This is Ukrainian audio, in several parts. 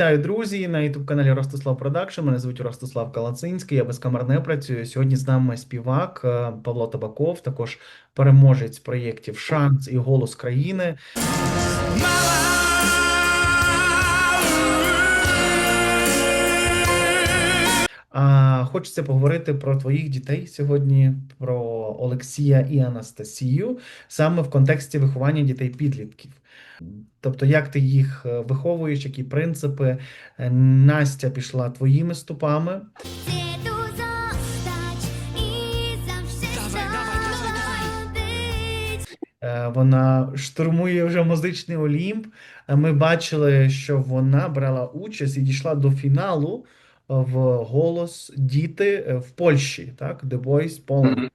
Вітаю, друзі! На youtube каналі Ростислав Продакшн. Мене звуть Ростислав Калацинський. Я без камер не працюю. Сьогодні з нами співак е, Павло Табаков, також переможець проєктів Шанс і Голос країни. А хочеться поговорити про твоїх дітей сьогодні, про Олексія і Анастасію, саме в контексті виховання дітей-підлітків. Тобто, як ти їх е, виховуєш, які принципи? Е, Настя пішла твоїми стопами. Być. Е, Вона штурмує вже музичний Олімп. Ми бачили, що вона брала участь і дійшла до фіналу в голос діти в Польщі, так? The Voice Poland.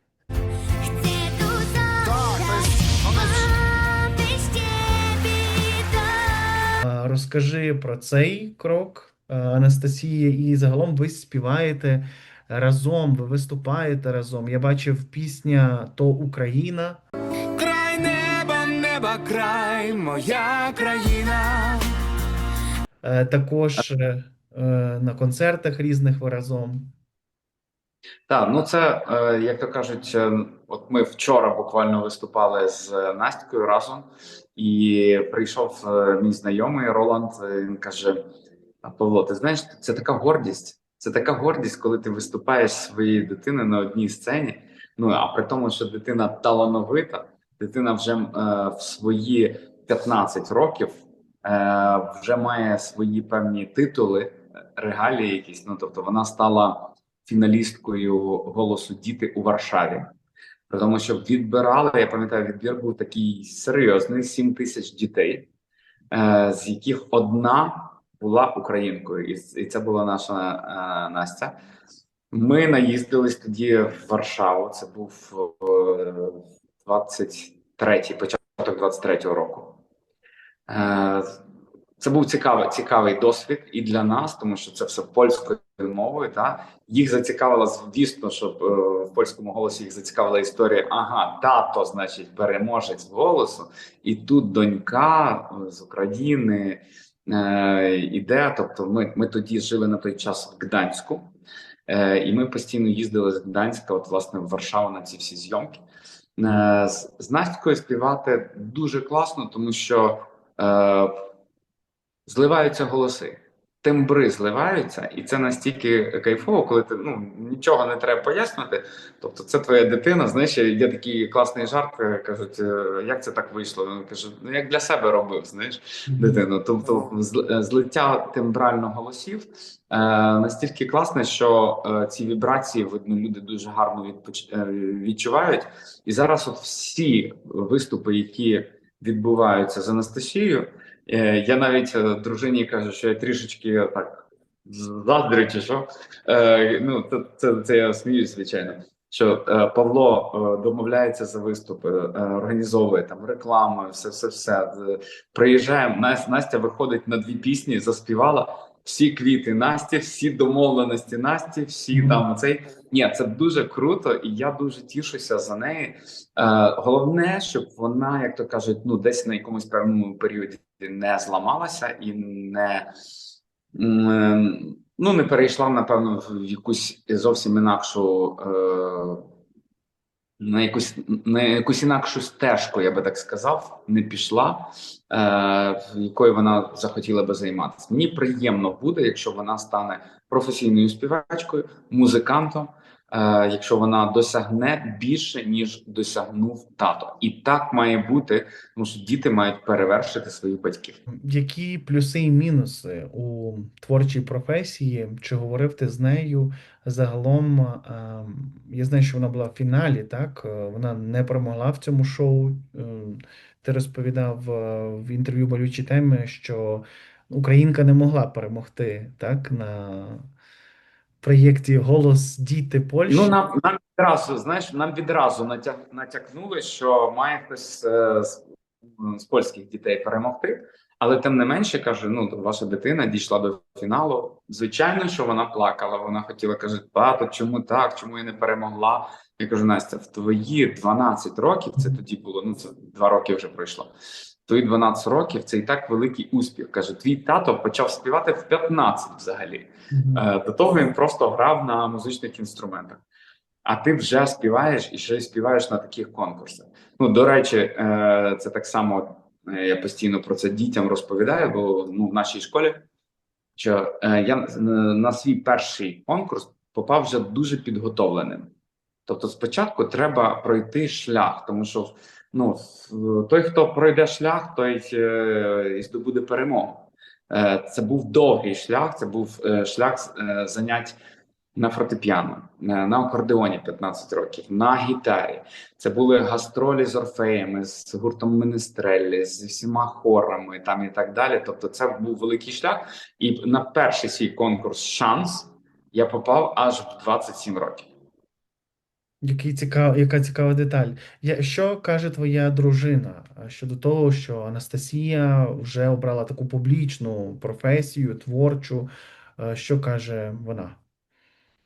Розкажи про цей крок, Анастасії, Анастасія, і загалом ви співаєте разом, ви виступаєте разом. Я бачив пісня То Україна. Край неба, неба, край, моя країна. Е, Також е, е, на концертах різних ви разом. Так, ну це е, як то кажуть, е, от ми вчора буквально виступали з е, разом, і прийшов мій знайомий Роланд. Він каже: «А, Павло, ти знаєш, це така гордість. Це така гордість, коли ти виступаєш зі своєю дитиною на одній сцені. Ну а при тому, що дитина талановита, дитина вже е, в свої 15 років е, вже має свої певні титули, регалії якісь. Ну тобто вона стала фіналісткою голосу діти у Варшаві. Тому, що відбирали, я пам'ятаю, відбір був такий серйозний: 7 тисяч дітей, е, з яких одна була українкою, і, це була наша е, Настя. Ми наїздились тоді в Варшаву. Це був е, 23-й, початок 23-го року. Це був цікавий, цікавий досвід і для нас, тому що це все польською мовою. Та їх зацікавила, звісно, щоб е, в польському голосі їх зацікавила історія. Ага, тато, значить, переможець голосу, і тут донька е, з України е, іде. Тобто, ми, ми тоді жили на той час в Гданську, е, і ми постійно їздили з Гданська, от власне в Варшаву на ці всі зйомки. Е, з, Настькою співати дуже класно, тому що. Е, зливаються голоси, тембри зливаються, і це настільки кайфово, коли ти ну нічого не треба пояснювати. Тобто, це твоя дитина. Знаєш, є такий класний жарт. е, кажуть, е, як це так вийшло? Він каже, ну як для себе робив, знаєш, дитину. Тобто, е, злиття тембрально голосів е, настільки класне, що е, ці вібрації видно, люди дуже гарно відпоч... відчувають. І зараз, от всі виступи, які відбуваються з Анастасією. Е, Я навіть е, дружині кажу, що я трішечки так заздрю, чи що. Е, ну, це, це, це я сміюсь, звичайно. Що Павло домовляється за виступи, організовує там рекламу, все, все, все. Приїжджаємо. Нас- Настя виходить на дві пісні, заспівала всі квіти Насті, всі домовленості Насті, всі там цей. Ні, це дуже круто, і я дуже тішуся за неї. Е, головне, щоб вона, як то кажуть, ну десь на якомусь певному періоді не зламалася і не м, ну не перейшла, напевно, в якусь зовсім інакшу. Е, на якусь на якусь інакшу стежку, я би так сказав, не пішла, е, якою вона захотіла би займатися. Мені приємно буде, якщо вона стане професійною співачкою, музикантом, якщо вона досягне більше, ніж досягнув тато. І так має бути, тому що діти мають перевершити своїх батьків. Які плюси і мінуси у творчій професії? Чи говорив ти з нею? Загалом, ем, я знаю, що вона була в фіналі, так? Е, Вона не перемогла в цьому шоу. Ти розповідав е, в інтерв'ю болючі теми, що українка не могла перемогти, так? На проєкті Голос діти Польщі. Ну нам нам відразу знаєш, нам відразу натяг, натякнули, що має хтось е, з, з польських дітей перемогти. Але тим не менше каже: ну ваша дитина дійшла до фіналу. Звичайно, що вона плакала. Вона хотіла каже: тато, чому так? Чому я не перемогла? Я кажу, Настя, в твої 12 років це тоді було. Ну це два роки вже пройшло. Твої 12 років це і так великий успіх. Каже, твій тато почав співати в 15 взагалі. Е, До того він просто грав на музичних інструментах. А ти вже співаєш і ще й співаєш на таких конкурсах. Ну, до речі, е, це так само е, я постійно про це дітям розповідаю, бо ну, в нашій школі, що я на свій перший конкурс попав вже дуже підготовленим. Тобто, спочатку треба пройти шлях, тому що ну, той, хто пройде шлях, той е, і здобуде перемогу. Е, Це був довгий шлях, це був е, шлях занять на фортепіано, на акордеоні 15 років, на гітарі. Це були гастролі з орфеями, з гуртом Менестреллі, з всіма хорами там і так далі. Тобто, це був великий шлях. І на перший свій конкурс шанс я попав аж в 27 років. Який цікав, яка цікава деталь. Я, що каже твоя дружина щодо того, що Анастасія вже обрала таку публічну професію, творчу? Що каже вона?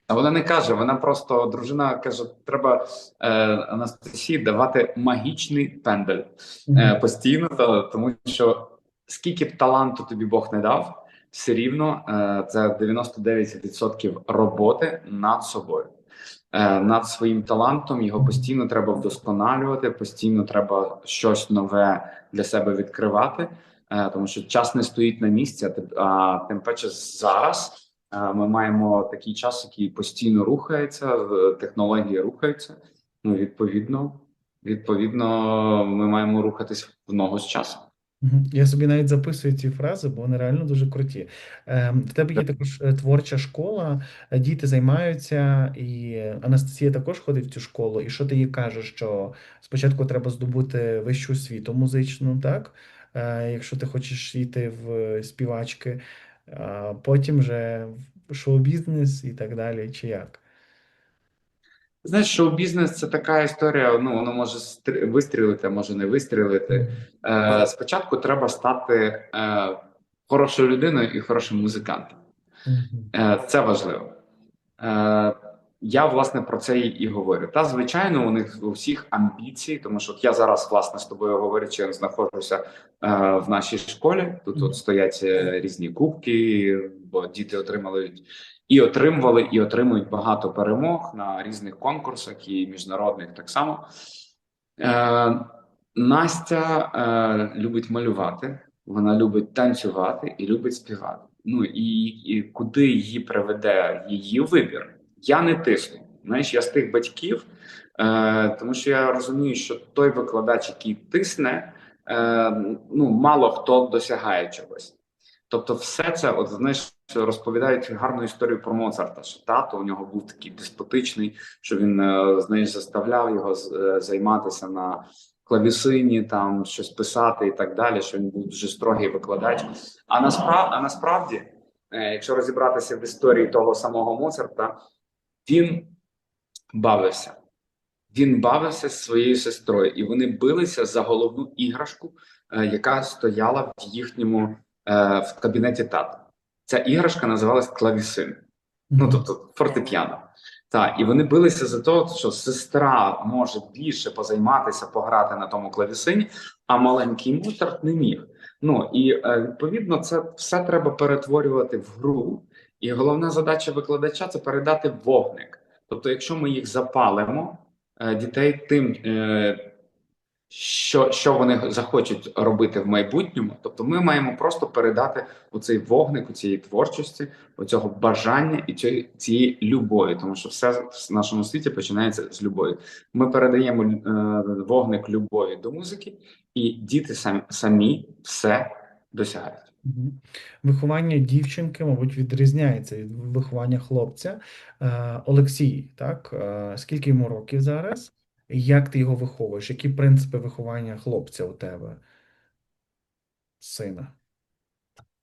А вона не каже, вона просто дружина каже: треба е, Анастасії давати магічний пендель е, постійно, та- тому що скільки б таланту тобі Бог не дав, все рівно е, це 99% роботи над собою. Е, над своїм талантом його постійно треба вдосконалювати, постійно треба щось нове для себе відкривати, е, тому що час не стоїть на місці, а тим- паче зараз. Е, Ми маємо такий час, який постійно рухається, технології рухаються. Ну, відповідно, відповідно, ми маємо рухатись в ногу з часом. Я собі навіть записую ці фрази, бо вони реально дуже круті. Ем, В тебе є також е, творча школа, е, діти займаються, і Анастасія також ходить в цю школу. І що ти їй кажеш, що спочатку треба здобути вищу освіту музичну, так? Е, Якщо ти хочеш йти в співачки, а потім вже в шоу-бізнес і так далі, чи як? Знаєш, шоу-бізнес це така історія. Ну, воно може стр- вистрілити, а може не вистрілити. Е, спочатку треба стати е, хорошою людиною і хорошим музикантом. Е, Це важливо. Е, Я власне про це і говорю. Та звичайно, у них у всіх амбіції, тому що от я зараз власне з тобою говорячи, знаходжуся е, в нашій школі. Тут от стоять е, різні кубки, бо діти отримали і отримували, і отримують багато перемог на різних конкурсах і міжнародних так само. Е, Настя е, любить малювати, вона любить танцювати і любить співати. Ну і, і куди її приведе її вибір, я не тисну. Знаєш, я з тих батьків, е, тому що я розумію, що той викладач, який тисне, е, ну мало хто досягає чогось. Тобто, все це, от знаєш, розповідають гарну історію про Моцарта, що тато у нього був такий деспотичний, що він е, знаєш, заставляв його е, займатися на клавісині, там щось писати і так далі. Що він був дуже строгий викладач. А насправді, а насправді, е, якщо розібратися в історії того самого Моцарта, він бавився. Він бавився з своєю сестрою, і вони билися за головну іграшку, яка стояла в їхньому в кабінеті тата. Ця іграшка називалась клавісин. Ну тобто фортепіано. Так, і вони билися за те, що сестра може більше позайматися, пограти на тому клавісині, а маленький Моцарт не міг. Ну і е, відповідно, це все треба перетворювати в гру. І головна задача викладача це передати вогник. Тобто, якщо ми їх запалимо, е, дітей тим, е, що, що вони захочуть робити в майбутньому, тобто ми маємо просто передати оцей вогник у цієї творчості, оцього бажання і цієї, цієї любові, тому що все в нашому світі починається з любові. Ми передаємо е, вогник любові до музики, і діти самі, самі все досягають. Виховання дівчинки, мабуть, відрізняється від виховання хлопця. Е, Олексій, так? Е, Скільки йому років зараз? Як ти його виховуєш? Які принципи виховання хлопця у тебе, сина?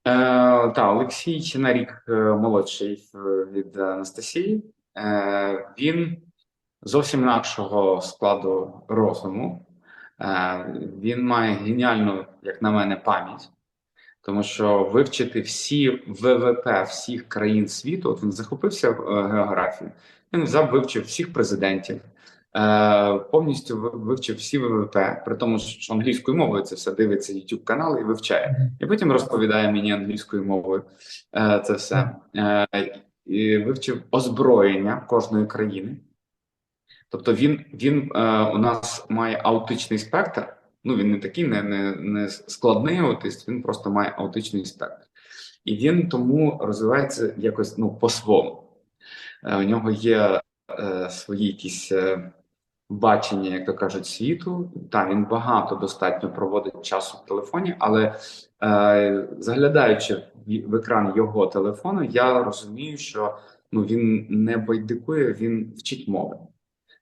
Е, та, Олексій ще на рік е, молодший е, від Анастасії. Е, він зовсім інакшого складу розуму. Е, він має геніальну, як на мене, пам'ять, тому що вивчити всі ВВП всіх країн світу, от він захопився е, географією. Він взяв, вивчив всіх президентів, повністю вивчив всі ВВП, при тому, що англійською мовою це все дивиться YouTube канал і вивчає. І потім розповідає мені англійською мовою е, це все. Е, і вивчив озброєння кожної країни. Тобто він, він е, у нас має аутичний спектр. Ну, він не такий не, не, не складний аутист, він просто має аутичний спектр. І він тому розвивається якось ну, по-своєму. Е, у нього є е, свої якісь е, бачення, як то кажуть, світу. Та він багато достатньо проводить часу в телефоні, але е, заглядаючи в, екран його телефону, я розумію, що ну, він не байдикує, він вчить мови.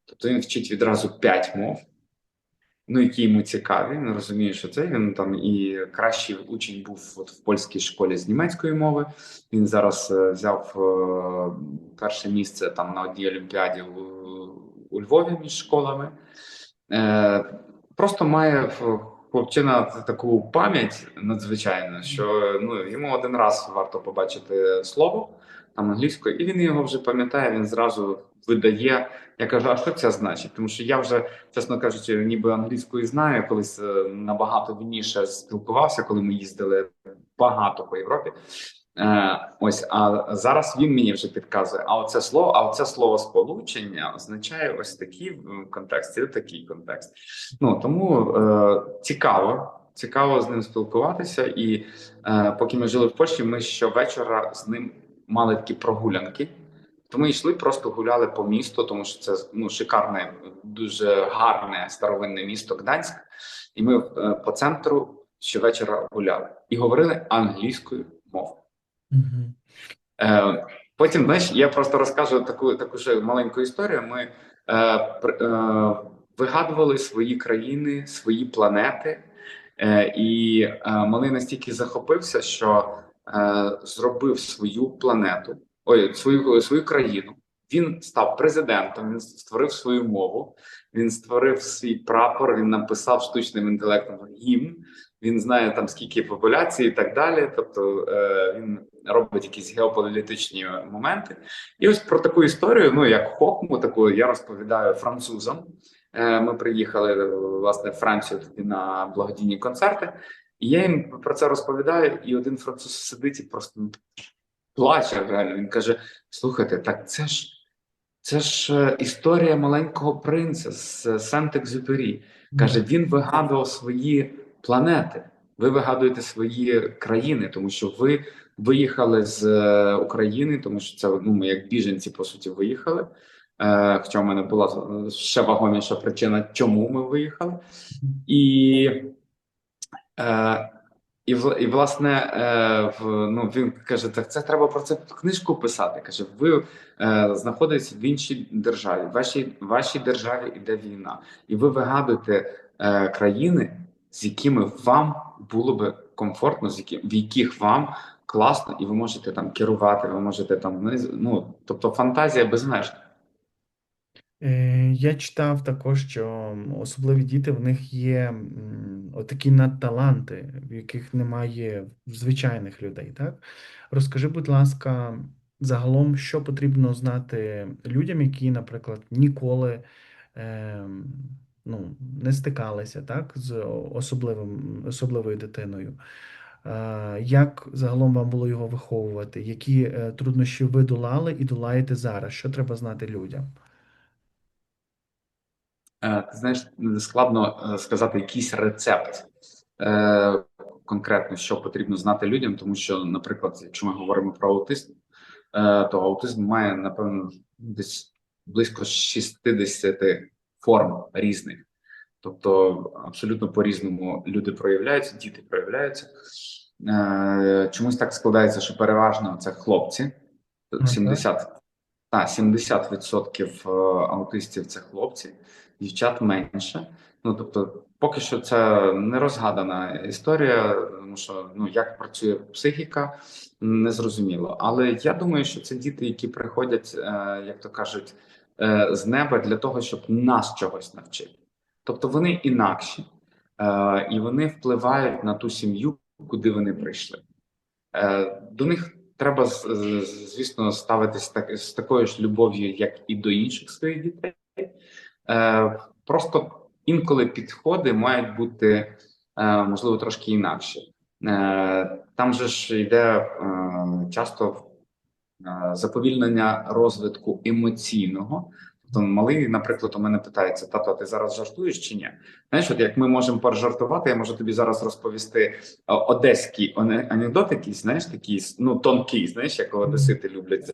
Тобто він вчить відразу п'ять мов, ну, які йому цікаві. Він розуміє, що це він там і кращий учень був от в польській школі з німецької мови. Він зараз е, взяв е, перше місце там на одній олімпіаді у, Львові між школами. Е, просто має хлопчина таку пам'ять надзвичайну, що ну, йому один раз варто побачити слово там англійською, і він його вже пам'ятає, він зразу видає. Я кажу, а що це значить? Тому що я вже, чесно кажучи, ніби англійською знаю, колись е, набагато вільніше спілкувався, коли ми їздили багато по Європі. Е, ось, а зараз він мені вже підказує. А оце слово, а оце слово сполучення означає ось такий в контексті, і такий контекст. Ну тому е, цікаво, цікаво з ним спілкуватися. І е, поки ми жили в Польщі, ми щовечора з ним мали такі прогулянки. То ми йшли, просто гуляли по місту, тому що це ну шикарне, дуже гарне старовинне місто Гданськ. І ми е, по центру щовечора гуляли і говорили англійською мовою. Е, потім, знаєш, я просто розкажу таку таку ще маленьку історію. Ми е, е, вигадували свої країни, свої планети, е, і е, малий настільки захопився, що е, зробив свою планету, ой, свою свою країну. Він став президентом, він створив свою мову, він створив свій прапор, він написав штучним інтелектом гімн. Він знає там скільки популяцій і так далі. Тобто е, він робить якісь геополітичні моменти. І ось про таку історію, ну як хохму, таку я розповідаю французам. Е, ми приїхали власне в Францію тоді на благодійні концерти, і я їм про це розповідаю. І один француз сидить і просто ну, плаче. Реально він каже: Слухайте, так це ж. Це ж е, історія маленького принца з Сент-Екзюпері. Каже, він вигадував свої планети. Ви вигадуєте свої країни, тому що ви виїхали з е, України, тому що це ну, ми як біженці, по суті, виїхали. Е, хоча в мене була ще вагоміша причина, чому ми виїхали. І, е, і, і власне, е, в, ну, він каже: так це треба про це книжку писати. Каже, ви е, знаходитесь в іншій державі, в вашій, вашій державі йде війна, і ви вигадуєте е, країни, з якими вам було би комфортно, з які, в яких вам класно, і ви можете там керувати, ви можете там ну, тобто фантазія безмежна. Е, Я читав також, що особливі діти в них є отакі надталанти, в яких немає звичайних людей, так? Розкажи, будь ласка, загалом, що потрібно знати людям, які, наприклад, ніколи ем, ну, не стикалися, так, з особливим, особливою дитиною. Як загалом вам було його виховувати? Які е, труднощі ви долали і долаєте зараз? Що треба знати людям? Е, Ти знаєш, складно е, сказати якийсь рецепт конкретно, що потрібно знати людям, тому що, наприклад, якщо ми говоримо про аутизм, то аутизм має, напевно, десь близько 60 форм різних. Тобто абсолютно по-різному люди проявляються, діти проявляються. Е, Чомусь так складається, що переважно це хлопці, Ага. 70, та, 70% аутистів це хлопці, дівчат менше. Ну тобто, поки що це не розгадана історія, тому що ну як працює психіка, не зрозуміло. Але я думаю, що це діти, які приходять, е, як то кажуть, е, з неба для того, щоб нас чогось навчити. Тобто вони інакші, е, і вони впливають на ту сім'ю, куди вони прийшли. Е, До них треба, звісно, ставитись так, з такою ж любов'ю, як і до інших своїх дітей. Е, просто інколи підходи мають бути е, можливо трошки інакші. Е, там же ж йде е, часто е, заповільнення розвитку емоційного. Тобто малий, наприклад, у мене питається: тато, ти зараз жартуєш чи ні? Знаєш, от як ми можемо пожартувати, я можу тобі зараз розповісти е, одеський анекдот, якийсь, знаєш, такий ну тонкий, знаєш, як одесити люблять.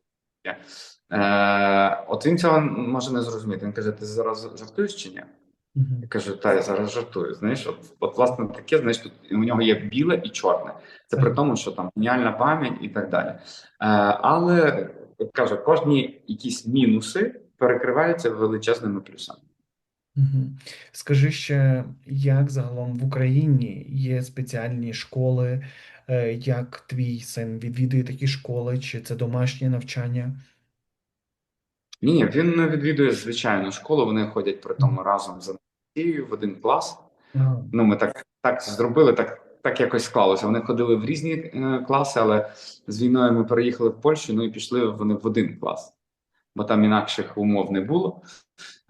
Е, от він цього може не зрозуміти. Він каже: ти зараз жартуєш чи ні? Я кажу, та я зараз жартую. Знаєш, от, от власне таке, знаєш, тут у нього є біле і чорне. Це при тому, що там геніальна пам'ять і так далі. Е, але от кажу, кожні якісь мінуси перекриваються величезними плюсами. Скажи ще, як загалом в Україні є спеціальні школи, е, як твій син відвідує такі школи, чи це домашнє навчання? Ні, ні, він не відвідує звичайну школу. Вони ходять при тому разом з Анастасією в один клас. А, Ну, ми так, так зробили, так, так якось склалося. Вони ходили в різні е, класи, але з війною ми переїхали в Польщу, ну і пішли вони в один клас, бо там інакших умов не було.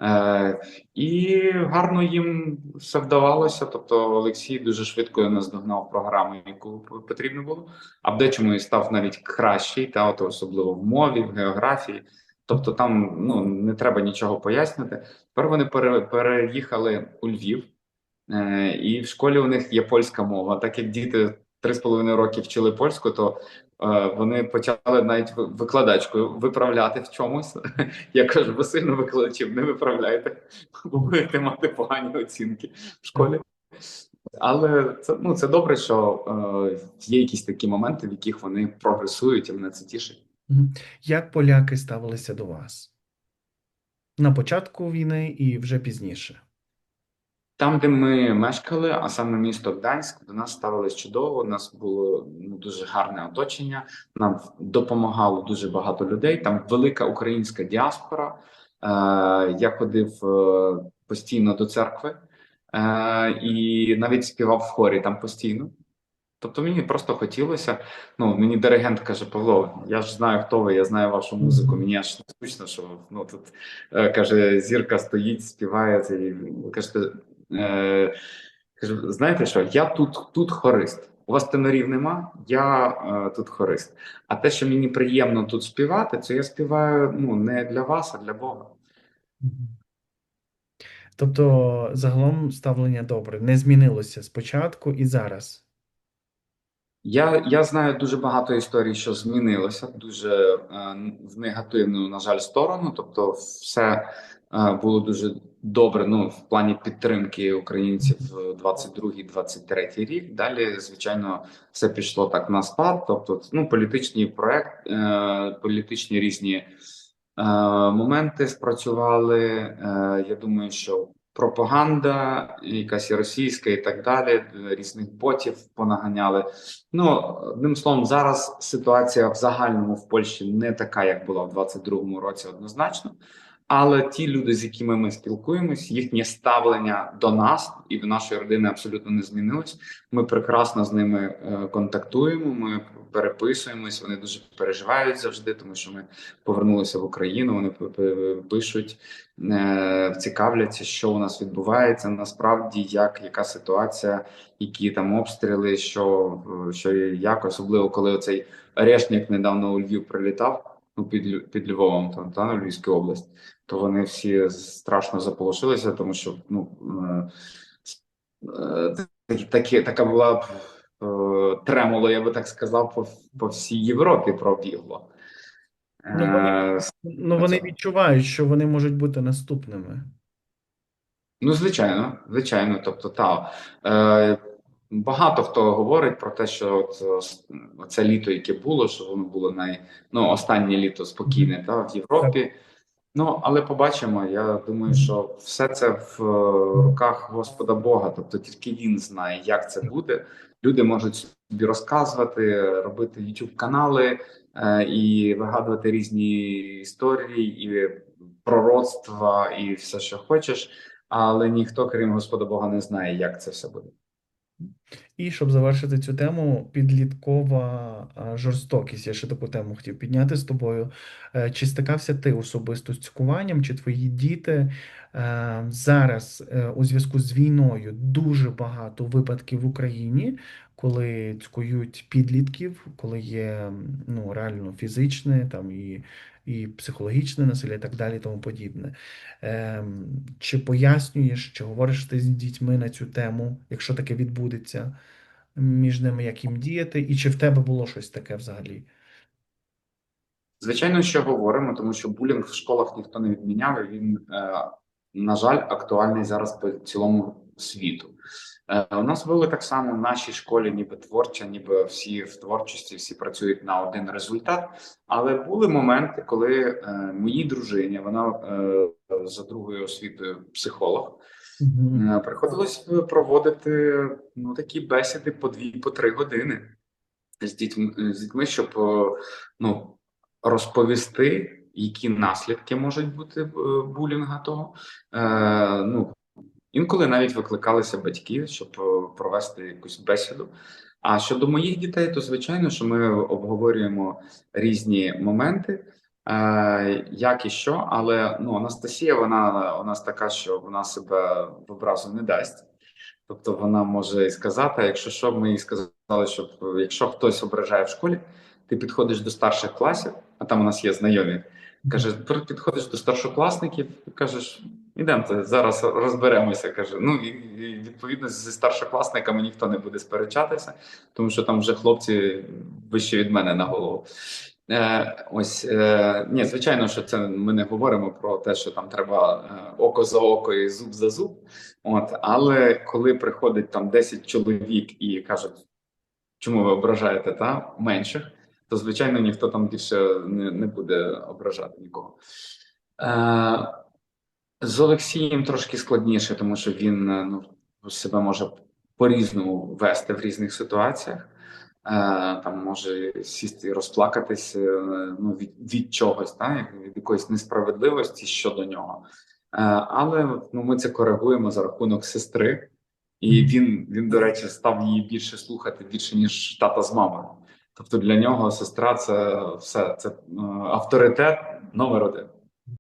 Е, і гарно їм все вдавалося. Тобто Олексій дуже швидко наздогнав програму, яку потрібно було, а в дечому і став навіть кращий, та от особливо в мові, в географії. Тобто там ну не треба нічого пояснювати. Тепер вони пере, переїхали у Львів. Е, І в школі у них є польська мова. Так як діти три з половиною роки вчили польську, то е, вони почали навіть ви- викладачкою виправляти в чомусь. Я кажу, ви сильно викладачів не виправляйте, бо будете мати погані оцінки в школі. Але це ну це добре, що е, є якісь такі моменти, в яких вони прогресують, і мене це тішить. Як поляки ставилися до вас? На початку війни і вже пізніше. Там, де ми мешкали, а саме місто Гданськ, до нас ставились чудово. У нас було ну, дуже гарне оточення. Нам допомагало дуже багато людей. Там велика українська діаспора. Е, я ходив е, постійно до церкви е, і навіть співав в хорі там постійно. Тобто мені просто хотілося. Ну мені диригент каже: Павло, я ж знаю, хто ви, я знаю вашу музику. Мені аж не скучно, що ну тут е, каже, зірка стоїть, співає. І ви кажете, е, кажу, знаєте що? Я тут, тут хорист. У вас тенорів нема, я е, тут хорист. А те, що мені приємно тут співати, це я співаю ну не для вас, а для Бога. Тобто, загалом ставлення добре, не змінилося спочатку і зараз. Я, я знаю дуже багато історій, що змінилося дуже е, в негативну, на жаль, сторону. Тобто, все е, було дуже добре. Ну, в плані підтримки українців 22-23 рік. Далі, звичайно, все пішло так на спад. Тобто, ну, політичні проект, е, політичні різні моменти спрацювали. Я думаю, що пропаганда, якась і російська, і так далі, різних ботів понаганяли. Ну, одним словом, зараз ситуація в загальному в Польщі не така, як була в 22-му році, однозначно. Але ті люди, з якими ми спілкуємось, їхнє ставлення до нас і до нашої родини абсолютно не змінилось. Ми прекрасно з ними е, контактуємо. Ми переписуємось. Вони дуже переживають завжди, тому що ми повернулися в Україну. Вони пишуть, е, цікавляться, що у нас відбувається насправді, як яка ситуація, які там обстріли, що, е, що як, особливо коли оцей Решник недавно у Львів прилітав. Ну, під, під Львовом, там, та, на Львівській область, то вони всі страшно заполошилися, тому що ну, е, е, такі- така була б е, тремоло, я би так сказав, по, по всій Європі пробігло. Ну, вони- Ну, вони відчувають, що вони можуть бути наступними. Ну, звичайно, звичайно. Тобто, та е, багато хто говорить про те, що от, е, це літо, яке було, що воно було най, ну, останнє літо спокійне та, в Європі. Ну, але побачимо. Я думаю, що все це в е, руках Господа Бога. Тобто тільки він знає, як це буде. Люди можуть собі розказувати, робити youtube канали е, і вигадувати різні історії, і пророцтва, і все, що хочеш. Але ніхто, крім Господа Бога, не знає, як це все буде. І щоб завершити цю тему, підліткова жорстокість. Я ще таку тему хотів підняти з тобою. Е, Чи стикався ти особисто з цькуванням, чи твої діти? Е, Зараз е, у зв'язку з війною дуже багато випадків в Україні, коли цькують підлітків, коли є ну, реально фізичне там і, і психологічне насилля, і так далі, і тому подібне. Ем, Чи пояснюєш, чи говориш ти з дітьми на цю тему, якщо таке відбудеться між ними, як їм діяти, і чи в тебе було щось таке взагалі? Звичайно, що говоримо, тому що булінг в школах ніхто не відміняв. Він, е, на жаль, актуальний зараз по цілому світу. Е, у нас були так само в нашій школі, ніби творча, ніби всі в творчості, всі працюють на один результат. Але були моменти, коли е, моїй дружині, вона е, за другою освітою психолог, е, приходилось проводити ну, такі бесіди по дві, по три години з дітьми, з дітьми, щоб ну, розповісти, які наслідки можуть бути булінга того. Е, ну, інколи навіть викликалися батьки, щоб е, провести якусь бесіду. А щодо моїх дітей, то звичайно, що ми обговорюємо різні моменти, е, як і що. Але ну, Анастасія, вона у нас така, що вона себе в образу не дасть. Тобто вона може і сказати, якщо що, ми їй сказали, що якщо хтось ображає в школі, ти підходиш до старших класів, а там у нас є знайомі. Каже, підходиш до старшокласників і кажеш, ідемте, зараз розберемося. Каже, ну і, і відповідно зі старшокласниками ніхто не буде сперечатися, тому що там вже хлопці вище від мене на голову. Е, ось е, ні, звичайно, що це ми не говоримо про те, що там треба е, око за око і зуб за зуб. От, але коли приходить там 10 чоловік і кажуть, чому ви ображаєте та менших, то звичайно ніхто там більше не, не буде ображати нікого. Е, з Олексієм трошки складніше, тому що він е, ну, себе може по-різному вести в різних ситуаціях. Е, там може сісти і розплакатись е, ну, від, від чогось, та, від якоїсь несправедливості щодо нього. Але ну, ми це коригуємо за рахунок сестри, і він, він, до речі, став її більше слухати більше, ніж тата з мамою. Тобто для нього сестра це все це авторитет номер один.